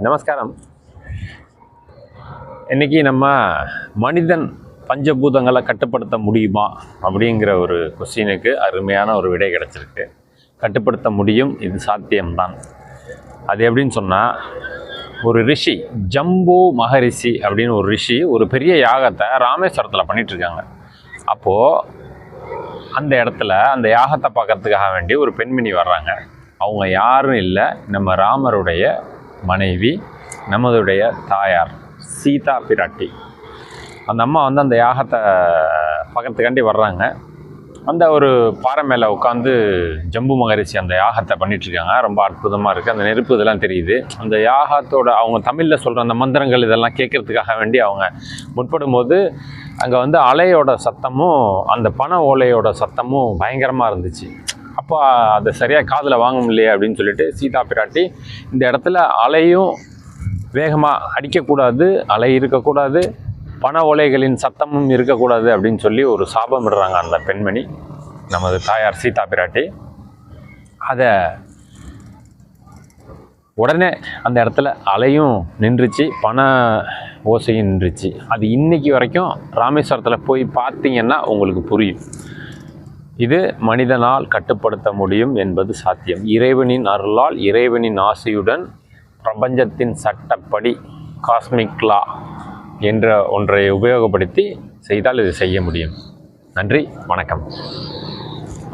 நமஸ்காரம். இன்னைக்கு நம்ம மனிதன் பஞ்சபூதங்களை கட்டுப்படுத்த முடியுமா அப்படிங்கிற ஒரு கொஸ்டினுக்கு அருமையான ஒரு விடை கிடச்சிருக்கு. கட்டுப்படுத்த முடியும் இது சாத்தியம்தான். அது எப்படின்னு சொன்னால் ஒரு ரிஷி ஜம்பு மகரிஷி அப்படின்னு ஒரு ரிஷி ஒரு பெரிய யாகத்தை ராமேஸ்வரத்தில் பண்ணிகிட்ருக்காங்க அப்போது அந்த இடத்துல அந்த யாகத்தை பார்க்கறதுக்காக வேண்டி ஒரு பெண்மணி வர்றாங்க. அவங்க யாரும் இல்லை நம்ம ராமருடைய மனைவி நமதுடைய தாயார் சீதா பிராட்டி. அந்த அம்மா வந்து அந்த யாகத்தை பக்கத்துக்காண்டி வர்றாங்க. அந்த ஒரு பாறை மேலே உட்காந்து ஜம்பு மகரிஷி அந்த யாகத்தை பண்ணிகிட்ருக்காங்க ரொம்ப அற்புதமாக இருக்குது அந்த நெருப்பு இதெல்லாம் தெரியுது. அந்த யாகத்தோட அவங்க தமிழில் சொல்கிற அந்த மந்திரங்கள் இதெல்லாம் கேட்கறதுக்காக வேண்டி அவங்க முற்படும் போது அங்கே வந்து அலையோட சத்தமும் அந்த பண ஓலையோட சத்தமும் பயங்கரமாக இருந்துச்சு. அப்போ அதை சரியாக காதில் வாங்க முடியலையே அப்படின்னு சொல்லிட்டு சீதா பிராட்டி இந்த இடத்துல அலையும் வேகமாக அடிக்கக்கூடாது அலை இருக்கக்கூடாது பண ஒலைகளின் சத்தமும் இருக்கக்கூடாது அப்படின்னு சொல்லி ஒரு சாபம் இடுறாங்க அந்த பெண்மணி நமது தாயார் சீதா பிராட்டி. அதை உடனே அந்த இடத்துல அலையும் நின்றுச்சு பண ஓசையும் நின்றுச்சு. அது இன்னைக்கு வரைக்கும் ராமேஸ்வரத்தில் போய் பார்த்தீங்கன்னா உங்களுக்கு புரியும். இது மனிதனால் கட்டுப்படுத்த முடியும் என்பது சாத்தியம். இறைவனின் அருளால் இறைவனின் ஆசையுடன் பிரபஞ்சத்தின் சட்டப்படி காஸ்மிக் லா என்ற ஒன்றை உபயோகப்படுத்தி செய்தால் இது செய்ய முடியும். நன்றி வணக்கம்.